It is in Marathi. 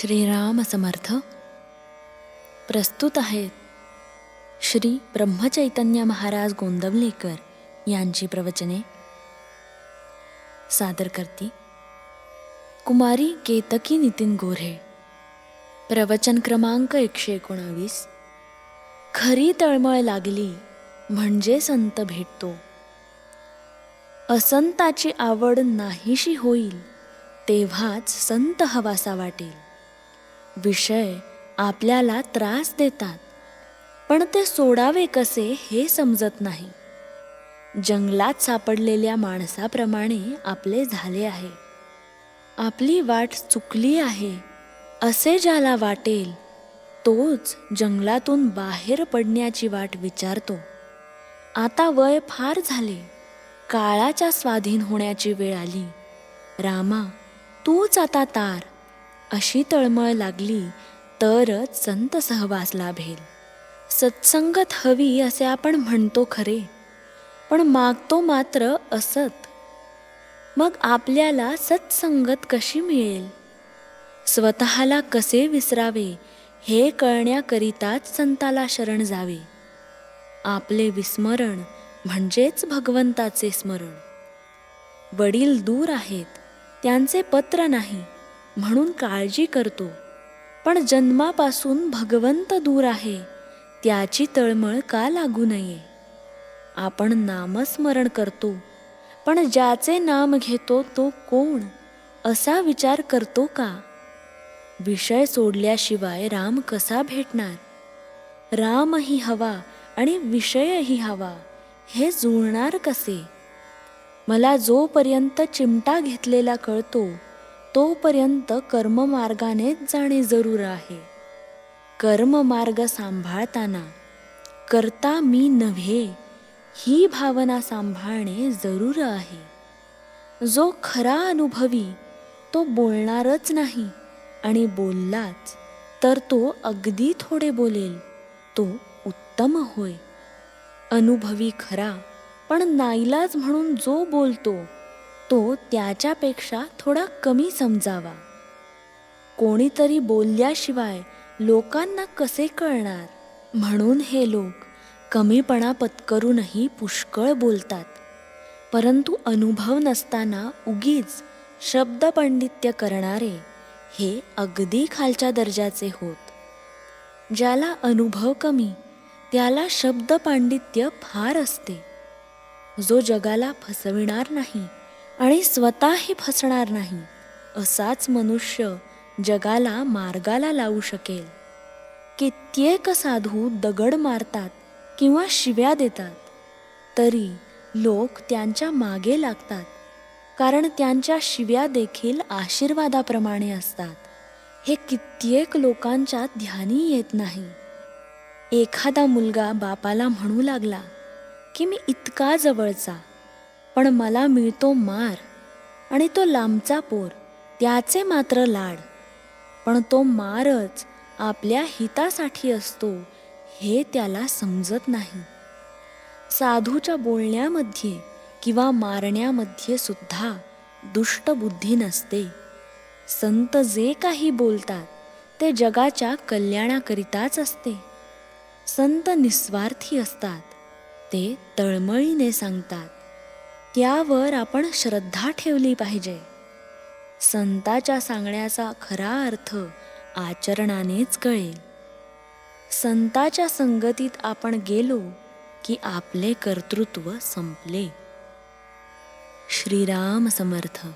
श्रीराम समर्थ. प्रस्तुत आहेत श्री ब्रह्मचैतन्य महाराज गोंदवलेकर यांची प्रवचने. सादर करती. कुमारी केतकी नितीन गोऱ्हे. प्रवचन क्रमांक एकशे एकोणावीस. खरी तळमळ लागली म्हणजे संत भेटतो. असंताची आवड नाहीशी होईल तेव्हाच संत हवासा वाटेल. विषय आपल्याला त्रास देतात पण ते सोडावे कसे हे समजत नाही. जंगलात सापडलेल्या माणसाप्रमाणे आपले झाले आहे. आपली वाट चुकली आहे असे ज्याला वाटेल तोच जंगलातून बाहेर पडण्याची वाट विचारतो. आता वय फार झाले काळाच्या स्वाधीन होण्याची वेळ आली. रामा तूच आता तार अशी तळमळ लागली तरच संत सहवास लाभेल सत्संगत हवी असे आपण म्हणतो खरे पण मागतो मात्र असत. मग आपल्याला सत्संगत कशी मिळेल? स्वतःला कसे विसरावे हे कळण्याकरिताच संताला शरण जावे. आपले विस्मरण म्हणजेच भगवंताचे स्मरण. वडील दूर आहेत त्यांचे पत्र नाही म्हणून काळजी करतो. पण जन्मापासून भगवंत दूर आहे त्याची तळमळ का लागू नये? आपण नामस्मरण करतो पण ज्याचे नाम घेतो तो कोण असा विचार करतो का? विषय सोडल्याशिवाय राम कसा भेटणार? रामही हवा आणि विषयही हवा हे जुळणार कसे? मला जोपर्यंत चिमटा घेतलेला कळतो तोपर्यंत कर्ममार्गानेच जाणे जरूर आहे. कर्ममार्ग सांभाळताना करता मी नव्हे ही भावना सांभाळणे जरूर आहे. जो खरा अनुभवी तो बोलणारच नाही आणि बोललाच तर तो अगदी थोडे बोलेल तो उत्तम होय. अनुभवी खरा पण नाईलाज म्हणून जो बोलतो तो त्याच्यापेक्षा थोडा कमी समजावा. कोणीतरी बोलल्याशिवाय लोकांना कसे कळणार? म्हणून हे लोक कमीपणा पत्करूनही पुष्कळ बोलतात. परंतु अनुभव नसताना उगीच शब्दपंडित्य करणारे हे अगदी खालच्या दर्जाचे होत. ज्याला अनुभव कमी त्याला शब्द पांडित्य फार असते. जो जगाला फसविणार नाही आणि स्वतःही फसणार नाही. असाच मनुष्य जगाला मार्गाला लावू शकेल. कित्येक साधू दगड मारतात किंवा शिव्या देतात. तरी लोक त्यांच्या मागे लागतात कारण त्यांच्या शिव्या देखील आशीर्वादाप्रमाणे असतात. हे कित्येक लोकांच्या ध्यानी येत नाही. एखादा मुलगा बापाला म्हणू लागला की मी इतका जवळचा पण मला मिळतो मार आणि तो लांबचा पोर त्याचे मात्र लाड. पण तो मारच आपल्या हितासाठी असतो हे त्याला समजत नाही. साधूच्या बोलण्यामध्ये किंवा मारण्यामध्ये सुद्धा दुष्ट बुद्धी नसते. संत जे काही बोलतात ते जगाच्या कल्याणाकरिताच असते. संत निस्वार्थी असतात ते तळमळीने सांगतात. त्यावर आपण श्रद्धा ठेवली पाहिजे. संताच्या सांगण्याचा खरा अर्थ आचरणानेच कळेल. संताच्या संगतीत आपण गेलो की आपले कर्तृत्व संपले. श्रीराम समर्थ.